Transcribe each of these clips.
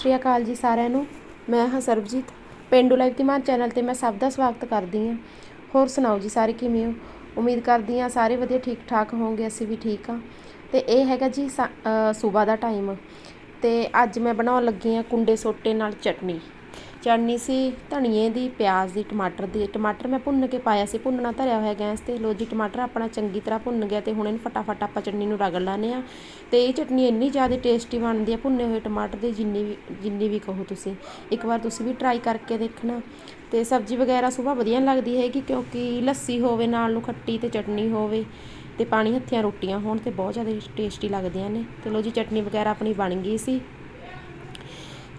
ਸ਼੍ਰੀ ਅਕਾਲ ਜੀ ਸਾਰਿਆਂ ਨੂੰ। ਮੈਂ ਹਾਂ ਸਰਬਜੀਤ। ਪਿੰਡੂ ਲਾਈਵ ਧੀਮਾਨ ਚੈਨਲ ਤੇ ਮੈਂ ਸਭ ਦਾ ਸਵਾਗਤ ਕਰਦੀ ਹਾਂ। ਹੋਰ ਸੁਣਾਓ ਜੀ ਸਾਰੇ ਕਿਵੇਂ ਹੋ? ਉਮੀਦ ਕਰਦੀ ਹਾਂ ਸਾਰੇ ਵਧੀਆ ਠੀਕ ਠਾਕ ਹੋਵੋਗੇ ਅਸੀਂ ਵੀ ਠੀਕ ਹਾਂ। ਤੇ ਇਹ ਹੈਗਾ ਜੀ ਸਵੇਰ ਦਾ ਟਾਈਮ ਤੇ ਅੱਜ ਮੈਂ ਬਣਾਉਣ ਲੱਗੀ ਹਾਂ ਕੁੰਡੇ ਸੋਟੇ ਨਾਲ ਚਟਨੀ। ਚਟਨੀ ਸੀ, ਧਨੀਏ ਦੀ, ਪਿਆਜ਼ ਦੀ, ਟਮਾਟਰ ਦੀ। ਟਮਾਟਰ ਮੈਂ ਭੁੰਨ ਕੇ ਪਾਇਆ ਸੀ, ਭੁੰਨਣਾ ਧਰਿਆ ਹੋਇਆ ਗੈਸ ਤੇ। ਲੋ ਜੀ, ਟਮਾਟਰ ਆਪਣਾ ਚੰਗੀ ਤਰ੍ਹਾਂ ਭੁੰਨ ਗਿਆ ਤੇ ਹੁਣ ਇਹਨੂੰ ਫਟਾਫਟ ਆਪਾਂ ਚਟਨੀ ਨੂੰ ਰਗੜ ਲਾਨੇ ਆ ਤੇ ਇਹ ਚਟਨੀ ਇੰਨੀ ਜ਼ਿਆਦਾ ਟੇਸਟੀ ਬਣਦੀ ਆ, ਭੁੰਨੇ ਹੋਏ ਟਮਾਟਰ ਦੀ ਜਿੰਨੀ ਵੀ ਜਿੰਨੀ ਵੀ ਕਹੋ ਤੁਸੀਂ। ਇੱਕ ਵਾਰ ਤੁਸੀਂ ਵੀ ਟਰਾਈ ਕਰਕੇ ਦੇਖਣਾ। ਤੇ ਸਬਜ਼ੀ ਵਗੈਰਾ ਸੁਬਾਹ ਵਧੀਆ ਲੱਗਦੀ ਹੈਗੀ, ਕਿਉਂਕਿ ਲੱਸੀ ਹੋਵੇ, ਨਾਲ ਨੂੰ ਖੱਟੀ ਤੇ ਚਟਨੀ ਹੋਵੇ, ਤੇ ਪਾਣੀ ਹੱਥੀਆਂ ਰੋਟੀਆਂ ਹੋਣ ਤੇ ਬਹੁਤ ਜ਼ਿਆਦਾ ਟੇਸਟੀ ਲੱਗਦੀਆਂ ਨੇ। ਤੇ ਲੋ ਜੀ, ਚਟਨੀ ਵਗੈਰਾ ਆਪਣੀ ਬਣ ਗਈ ਸੀ।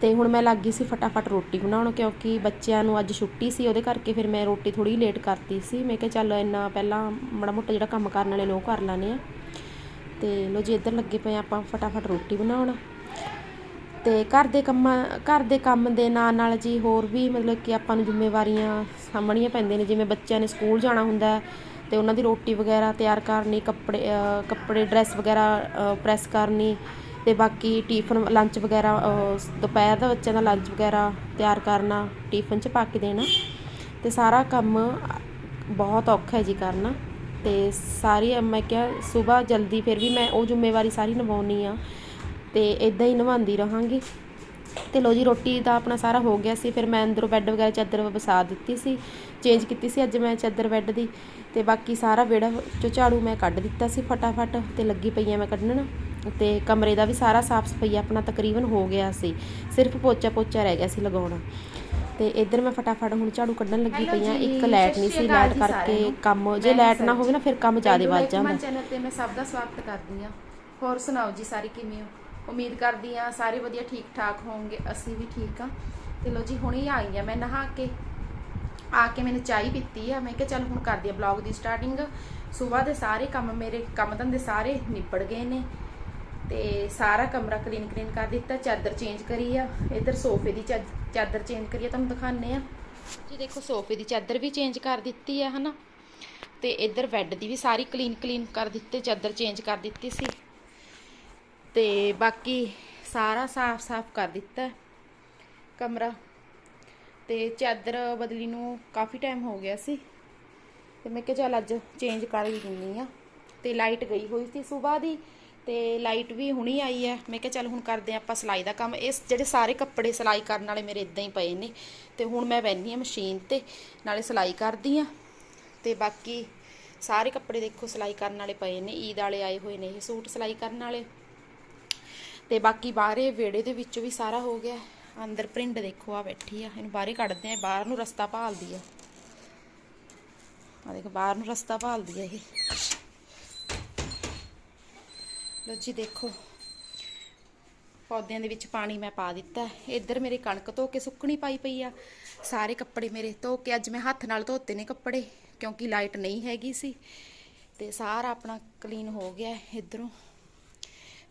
ਤੇ ਹੁਣ ਮੈਂ ਲੱਗ ਗਈ ਸੀ ਫਟਾਫਟ ਰੋਟੀ ਬਣਾਉਣ ਕਿਉਂਕਿ ਬੱਚਿਆਂ ਨੂੰ ਅੱਜ ਛੁੱਟੀ ਸੀ, ਉਹਦੇ ਕਰਕੇ ਫਿਰ ਮੈਂ ਰੋਟੀ ਥੋੜੀ ਲੇਟ ਕਰਤੀ ਸੀ। ਮੈਂ ਕਿਹਾ ਚੱਲ ਇੰਨਾ ਪਹਿਲਾਂ ਮਾੜਾ ਮੋਟਾ ਜਿਹੜਾ ਕੰਮ ਕਰਨ ਵਾਲੇ ਲੋਕ ਕਰ ਲਾਨੇ ਆ। ਤੇ ਲੋ ਜੀ ਇੱਧਰ ਲੱਗੇ ਪਏ ਆਪਾਂ ਫਟਾਫਟ ਰੋਟੀ ਬਣਾਉਣ। ਤੇ ਘਰ ਦੇ ਕੰਮਾਂ, ਘਰ ਦੇ ਕੰਮ ਦੇ ਨਾਲ ਨਾਲ ਜੀ ਹੋਰ ਵੀ ਮਤਲਬ ਕਿ ਆਪਾਂ ਨੂੰ ਜ਼ਿੰਮੇਵਾਰੀਆਂ ਸਾਂਭਣੀਆਂ ਪੈਂਦੀਆਂ ਨੇ, ਜਿਵੇਂ ਬੱਚਿਆਂ ਨੇ ਸਕੂਲ ਜਾਣਾ ਹੁੰਦਾ ਤੇ ਉਹਨਾਂ ਦੀ ਰੋਟੀ ਵਗੈਰਾ ਤਿਆਰ ਕਰਨੀ, ਕੱਪੜੇ ਕੱਪੜੇ, ਡਰੈਸ ਵਗੈਰਾ ਪ੍ਰੈਸ ਕਰਨੀ ਅਤੇ ਬਾਕੀ ਟਿਫਨ ਲੰਚ ਵਗੈਰਾ ਦੁਪਹਿਰ ਦਾ ਬੱਚਿਆਂ ਦਾ ਲੰਚ ਵਗੈਰਾ ਤਿਆਰ ਕਰਨਾ, ਟਿਫਨ 'ਚ ਪਾ ਕੇ ਦੇਣਾ। ਅਤੇ ਸਾਰਾ ਕੰਮ ਬਹੁਤ ਔਖਾ ਹੈ ਜੀ ਕਰਨਾ। ਅਤੇ ਸਾਰੀ, ਮੈਂ ਕਿਹਾ ਸਵੇਰ ਜਲਦੀ ਫਿਰ ਵੀ ਮੈਂ ਉਹ ਜ਼ਿੰਮੇਵਾਰੀ ਸਾਰੀ ਨਿਭਾਉਣੀ ਆ। ਅਤੇ ਇਦਾਂ ਹੀ ਨਿਭਾਉਂਦੀ ਰਹਾਂਗੀ। ਤੇ ਲੋ ਜੀ, ਰੋਟੀ ਦਾ ਆਪਣਾ ਸਾਰਾ ਹੋ ਗਿਆ ਸੀ। ਫਿਰ ਮੈਂ ਅੰਦਰੋਂ ਬੈੱਡ ਵਗੈਰਾ ਚਾਦਰ ਵਸਾ ਦਿੱਤੀ ਸੀ। ਚੇਂਜ ਕੀਤੀ ਸੀ ਅੱਜ ਮੈਂ ਚਾਦਰ ਬੈੱਡ ਦੀ। ਤੇ ਬਾਕੀ ਸਾਰਾ ਵਿਹੜਾ ਚੋਂ ਝਾੜੂ ਮੈਂ ਕੱਢ ਦਿੱਤਾ ਸੀ ਫਟਾਫਟ। ਤੇ ਲੱਗੀ ਪਈ ਆ ਮੈਂ ਕੱਢਣ। ਤੇ ਕਮਰੇ ਦਾ ਵੀ ਸਾਰਾ ਸਾਫ਼ ਸਫ਼ਾਈ ਆਪਣਾ ਤਕਰੀਬਨ ਹੋ ਗਿਆ ਸੀ। ਸਿਰਫ ਪੋਚਾ ਪੋਚਾ ਰਹਿ ਗਿਆ ਸੀ ਲਗਾਉਣਾ। ਤੇ ਇੱਧਰ ਮੈਂ ਫਟਾਫਟ ਹੁਣ ਝਾੜੂ ਕੱਢਣ ਲੱਗੀ ਪਈ ਆ ਇੱਕ ਲਾਈਟ ਨਹੀਂ ਸੀ ਲਾਈਟ ਕਰਕੇ ਕੰਮ ਜੇ ਲਾਈਟ ਨਾ ਹੋਵੇ ਨਾ ਫਿਰ ਕੰਮ ਜ਼ਿਆਦਾ ਵੱਧ ਜਾਂਦਾ। ਚੈਨਲ ਤੇ ਮੈਂ ਸਭ ਦਾ ਸਵਾਗਤ ਕਰਦੀ ਆ ਹੋਰ ਸੁਣਾਓ ਜੀ ਸਾਰੇ ਕਿਵੇਂ ਹੋ? ਉਮੀਦ ਕਰਦੀ ਆ ਸਾਰੇ ਵਧੀਆ ਠੀਕ ਠਾਕ ਹੋਵੋਗੇ ਅਸੀਂ ਵੀ ਠੀਕ ਆ ਤੇ ਲੋ ਜੀ ਹੁਣੇ ਆਈ ਆ ਮੈਂ ਨਹਾ ਕੇ। ਆ ਕੇ ਮੈंने ਚਾਹ ਪੀਤੀ ਆ। ਮੈਂ ਕਿਹਾ ਚੱਲ ਹੁਣ ਕਰਦੀ ਆ ਬਲੌਗ ਦੀ ਸਟਾਰਟਿੰਗ ਸਵੇਰ ਦੇ ਸਾਰੇ ਕੰਮ ਮੇਰੇ ਕੰਮ ਧੰਦੇ ਸਾਰੇ ਨਿਬੜ ਗਏ ਨੇ। ਤੇ ਸਾਰਾ ਕਮਰਾ ਕਲੀਨ ਕਲੀਨ ਕਰ ਦਿੱਤਾ, ਚਾਦਰ ਚੇਂਜ ਕਰੀ ਆ। ਇਧਰ ਸੋਫੇ ਦੀ ਚਾਦਰ ਚੇਂਜ ਕਰੀ ਆ, ਤੁਹਾਨੂੰ ਦਿਖਾਣੇ ਆ। ਜੀ ਦੇਖੋ, ਸੋਫੇ ਦੀ ਚਾਦਰ ਵੀ ਚੇਂਜ ਕਰ ਦਿੱਤੀ ਆ, ਹਨਾ? ਤੇ ਇਧਰ ਬੈੱਡ ਦੀ ਵੀ ਸਾਰੀ ਕਲੀਨ ਕਲੀਨ ਕਰ ਦਿੱਤੇ, ਚਾਦਰ ਚੇਂਜ ਕਰ ਦਿੱਤੀ ਸੀ। ਤੇ ਬਾਕੀ ਸਾਰਾ ਸਾਫ਼-ਸਾਫ਼ ਕਰ ਦਿੱਤਾ ਕਮਰਾ। ਤੇ ਚਾਦਰ ਬਦਲੀ ਨੂੰ ਕਾਫੀ ਟਾਈਮ ਹੋ ਗਿਆ ਸੀ। ਤੇ ਮੈਂ ਕਿਹਾ ਚੱਲ ਅੱਜ ਚੇਂਜ ਕਰ ਹੀ ਦਿੰਨੀ ਆ। ਤੇ ਲਾਈਟ ਗਈ ਹੋਈ ਸੀ ਸਵੇਰ ਦੀ। ਤੇ ਲਾਈਟ ਵੀ ਹੁਣੀ ਆਈ ਹੈ। ਮੈਂ ਕਿਹਾ ਚੱਲ ਹੁਣ ਕਰਦੇ ਆਪਾਂ ਸਿਲਾਈ ਦਾ ਕੰਮ। ਇਸ ਜਿਹੜੇ ਸਾਰੇ ਕੱਪੜੇ ਸਿਲਾਈ ਕਰਨ ਵਾਲੇ ਮੇਰੇ ਇਦਾਂ ਹੀ ਪਏ ਨੇ। ਤੇ ਹੁਣ ਮੈਂ ਬੈਣੀ ਆ ਮਸ਼ੀਨ ਤੇ, ਨਾਲੇ ਸਿਲਾਈ ਕਰਦੀ ਆ ਤੇ ਬਾਕੀ ਸਾਰੇ ਕੱਪੜੇ ਦੇਖੋ ਸਿਲਾਈ ਕਰਨ ਵਾਲੇ ਪਏ ਨੇ। ਈਦ ਵਾਲੇ ਆਏ ਹੋਏ ਨੇ, ਇਹ ਸੂਟ ਸਿਲਾਈ ਕਰਨ ਵਾਲੇ। ਤੇ ਬਾਕੀ ਬਾਹਰੇ ਵਿਹੜੇ ਦੇ ਵਿੱਚ ਵੀ ਸਾਰਾ ਹੋ ਗਿਆ। ਅੰਦਰ ਪ੍ਰਿੰਟ ਦੇਖੋ ਆ ਬੈਠੀ ਆ। ਇਹਨੂੰ ਬਾਹਰੇ ਕੱਢਦੇ ਆ ਬਾਹਰ ਨੂੰ ਰਸਤਾ ਭਾਲਦੀ ਆ। ਆ ਦੇਖੋ, ਬਾਹਰ ਨੂੰ ਰਸਤਾ ਭਾਲਦੀ ਆ ਇਹ। ਲੋ ਜੀ ਦੇਖੋ। ਪੌਦਿਆਂ ਦੇ ਵਿੱਚ ਪਾਣੀ ਮੈਂ ਪਾ ਦਿੱਤਾ। ਇੱਧਰ ਮੇਰੇ ਕਣਕ ਧੋ ਕੇ ਸੁੱਕਣੀ ਪਾਈ ਪਈ ਆ। ਸਾਰੇ ਕੱਪੜੇ ਮੇਰੇ ਧੋ ਕੇ ਅੱਜ ਮੈਂ ਹੱਥ ਨਾਲ ਧੋਤੇ ਨੇ ਕੱਪੜੇ, ਕਿਉਂਕਿ ਲਾਈਟ ਨਹੀਂ ਹੈਗੀ ਸੀ। ਤੇ ਸਾਰਾ ਆਪਣਾ ਕਲੀਨ ਹੋ ਗਿਆ ਇਧਰੋਂ।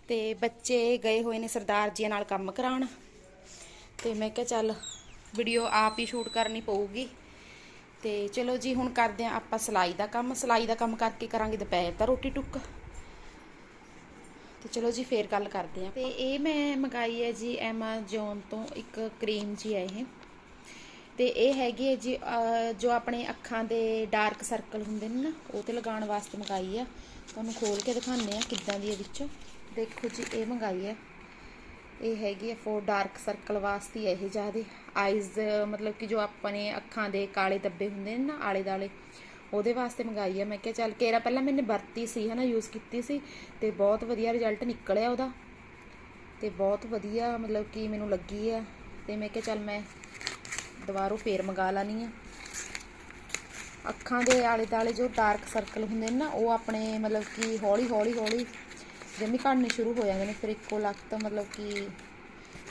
ਤੇ ਬੱਚੇ ਗਏ ਹੋਏ ਨੇ ਸਰਦਾਰ ਜੀ ਨਾਲ ਕੰਮ ਕਰਾਉਣ। ਤੇ ਮੈਂ ਕਿਹਾ ਚੱਲ ਵੀਡੀਓ ਆਪ ਹੀ ਸ਼ੂਟ ਕਰਨੀ ਪਊਗੀ। ਤੇ ਚਲੋ ਜੀ ਹੁਣ ਕਰਦੇ ਆ ਆਪਾਂ ਸਿਲਾਈ ਦਾ ਕੰਮ। ਸਿਲਾਈ ਦਾ ਕੰਮ ਕਰਕੇ ਕਰਾਂਗੇ ਦੁਪਹਿਰ ਤਾਂ ਰੋਟੀ ਟੁੱਕ। ਤੇ ਚਲੋ ਜੀ, ਫੇਰ ਗੱਲ ਕਰਦੇ ਆ ਤੇ ਇਹ ਮੈਂ ਮੰਗਾਈ ਹੈ ਜੀ Amazon ਤੋਂ ਇੱਕ ਕਰੀਮ ਜੀ ਹੈ ਇਹ। ਤੇ ਇਹ ਹੈਗੀ ਹੈ ਜੀ ਜੋ ਆਪਣੇ ਅੱਖਾਂ ਦੇ ਡਾਰਕ ਸਰਕਲ ਹੁੰਦੇ ਨੇ ਨਾ, ਉਹ ਤੇ ਲਗਾਉਣ ਵਾਸਤੇ ਮੰਗਾਈ ਆ। ਤੁਹਾਨੂੰ ਖੋਲ ਕੇ ਦਿਖਾਉਂਦੇ ਆ ਕਿੱਦਾਂ ਦੀ ਹੈ ਵਿੱਚੋਂ। ਦੇਖੋ ਜੀ, ਇਹ ਮੰਗਾਈ ਹੈ। ਇਹ ਹੈਗੀ ਹੈ ਫੋਰ ਡਾਰਕ ਸਰਕਲ ਵਾਸਤੇ ਹੈ ਇਹ ਜਿਆਦੇ। ਆਈਜ਼ ਮਤਲਬ ਕਿ ਜੋ ਆਪਣੇ ਅੱਖਾਂ ਦੇ ਕਾਲੇ ਦੱਬੇ ਹੁੰਦੇ ਨੇ ਨਾ ਆਲੇ ਦਾਲੇ ਉਹਦੇ ਵਾਸਤੇ ਮੰਗਾਈ ਆ। ਮੈਂ ਕਿਹਾ ਚੱਲ ਕੇਰਾ ਪਹਿਲਾਂ ਮੈਨੇ ਵਰਤੀ ਸੀ, ਹਨਾ ਯੂਜ਼ ਕੀਤੀ ਸੀ ਤੇ ਬਹੁਤ ਵਧੀਆ ਰਿਜ਼ਲਟ ਨਿਕਲਿਆ ਉਹਦਾ। ਤੇ ਬਹੁਤ ਵਧੀਆ ਮਤਲਬ ਕਿ ਮੈਨੂੰ ਲੱਗੀ ਆ। ਤੇ ਮੈਂ ਕਿਹਾ ਚੱਲ ਮੈਂ ਦੁਬਾਰਾ ਫੇਰ ਮੰਗਾ ਲਾਨੀ ਆ। ਅੱਖਾਂ ਦੇ ਆਲੇ ਦਾਲੇ ਜੋ ਡਾਰਕ ਸਰਕਲ ਹੁੰਦੇ ਨੇ ਨਾ, ਉਹ ਆਪਣੇ ਮਤਲਬ ਕਿ ਹੌਲੀ ਹੌਲੀ ਹੌਲੀ ਜਮੀ ਘੜਨੇ ਸ਼ੁਰੂ ਹੋ ਜਾਂਦੇ ਨੇ। ਫਿਰ ਇੱਕੋ ਲੱਖਤ ਮਤਲਬ ਕਿ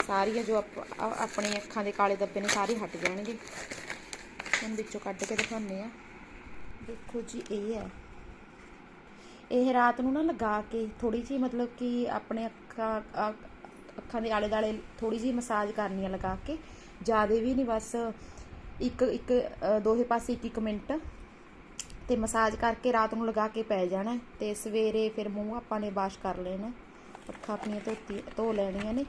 ਸਾਰੀਆਂ ਜੋ ਆਪਣੇ ਅੱਖਾਂ ਦੇ ਕਾਲੇ ਦੱਬੇ ਨੇ, ਸਾਰੇ ਹਟ ਜਾਣਗੇ। ਹੁਣ ਵਿੱਚੋਂ ਕੱਢ ਕੇ ਦਿਖਾਉਂਦੇ ਆ। ਦੇਖੋ ਜੀ, ਇਹ ਹੈ। ਇਹ ਰਾਤ ਨੂੰ ਨਾ ਲਗਾ ਕੇ ਥੋੜੀ ਜੀ ਮਤਲਬ ਕਿ ਆਪਣੇ ਅੱਖਾਂ ਅੱਖਾਂ ਦੇ ਆਲੇ ਦਾਲੇ ਥੋੜੀ ਜੀ ਮਸਾਜ ਕਰਨੀ ਆ ਲਗਾ ਕੇ। ਜ਼ਿਆਦਾ ਵੀ ਨਹੀਂ, ਬਸ ਇੱਕ ਇੱਕ ਦੋਹੇ ਪਾਸੇ ਇੱਕ ਇੱਕ ਮਿੰਟ ਤੇ ਮਸਾਜ ਕਰਕੇ ਰਾਤ ਨੂੰ ਲਗਾ ਕੇ ਪੈ ਜਾਣਾ ਤੇ ਸਵੇਰੇ ਫਿਰ ਮੂੰਹ ਆਪਾਂ ਨੇ ਵਾਸ਼ ਕਰ ਲੈਣਾ ਅੱਖਾਂ ਆਪਣੀਆਂ ਧੋਤੀ ਧੋ ਲੈਣੀਆਂ ਨੇ।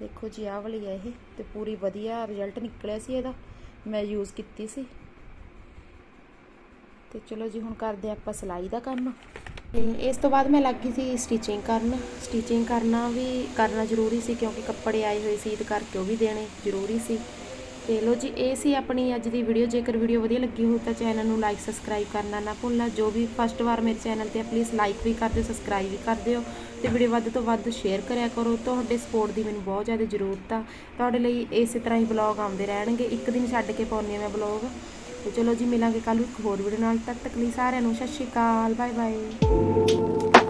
ਦੇਖੋ ਜੀ, ਆਹ ਵਾਲੀ ਹੈ ਇਹ ਤੇ ਪੂਰੀ ਵਧੀਆ ਰਿਜ਼ਲਟ ਨਿਕਲਿਆ ਸੀ ਇਹਦਾ। ਮੈਂ ਯੂਜ਼ ਕੀਤੀ ਸੀ। ਤੇ ਚਲੋ ਜੀ, ਹੁਣ ਕਰਦੇ ਹਾਂ ਆਪਾਂ ਸਿਲਾਈ ਦਾ ਕੰਮ। ਤੇ ਇਸ ਤੋਂ ਬਾਅਦ ਮੈਂ ਲੱਗ ਗਈ ਸੀ ਸਟਿਚਿੰਗ ਕਰਨ। ਸਟਿਚਿੰਗ ਕਰਨਾ ਵੀ, ਕਰਨਾ ਜ਼ਰੂਰੀ ਸੀ ਕਿਉਂਕਿ ਕੱਪੜੇ ਆਏ ਹੋਏ ਸੀ ਤੇ ਕਰਕੇ ਉਹ ਵੀ ਦੇਣੇ ਜ਼ਰੂਰੀ ਸੀ। ਤੇ ਲੋ ਜੀ, ਇਹ ਸੀ ਆਪਣੀ ਅੱਜ ਦੀ ਵੀਡੀਓ ਜੇਕਰ ਵੀਡੀਓ ਵਧੀਆ ਲੱਗੀ ਹੋ ਤਾਂ ਚੈਨਲ ਨੂੰ ਲਾਈਕ ਸਬਸਕ੍ਰਾਈਬ ਕਰਨਾ ਨਾ ਭੁੱਲਣਾ। ਜੋ ਵੀ ਫਸਟ ਵਾਰ ਮੇਰੇ ਚੈਨਲ ਤੇ ਪਲੀਜ਼ ਲਾਈਕ ਵੀ ਕਰ ਦਿਓ ਸਬਸਕ੍ਰਾਈਬ ਵੀ ਕਰ ਦਿਓ। ਤੇ ਵੀਡੀਓ ਵੱਧ ਤੋਂ ਵੱਧ ਸ਼ੇਅਰ ਕਰਿਆ ਕਰੋ। ਤੁਹਾਡੇ ਸਪੋਰਟ ਦੀ ਮੈਨੂੰ ਬਹੁਤ ਜ਼ਿਆਦਾ ਜ਼ਰੂਰਤ ਆ। ਤੁਹਾਡੇ ਲਈ ਇਸੇ ਤਰ੍ਹਾਂ ਹੀ ਬਲੌਗ ਆਉਂਦੇ ਰਹਿਣਗੇ। ਇੱਕ ਦਿਨ ਛੱਡ ਕੇ ਪਾਉਂਦੀ ਹਾਂ ਮੈਂ ਬਲੌਗ ਤੇ ਚਲੋ ਜੀ ਮਿਲਾਂਗੇ ਕੱਲ ਨੂੰ ਇੱਕ ਹੋਰ ਵੀਡੀਓ ਨਾਲ। ਤਦ ਤੱਕ ਲਈ ਸਾਰਿਆਂ ਨੂੰ ਸਤਿ ਸ਼੍ਰੀ ਅਕਾਲ ਬਾਏ ਬਾਏ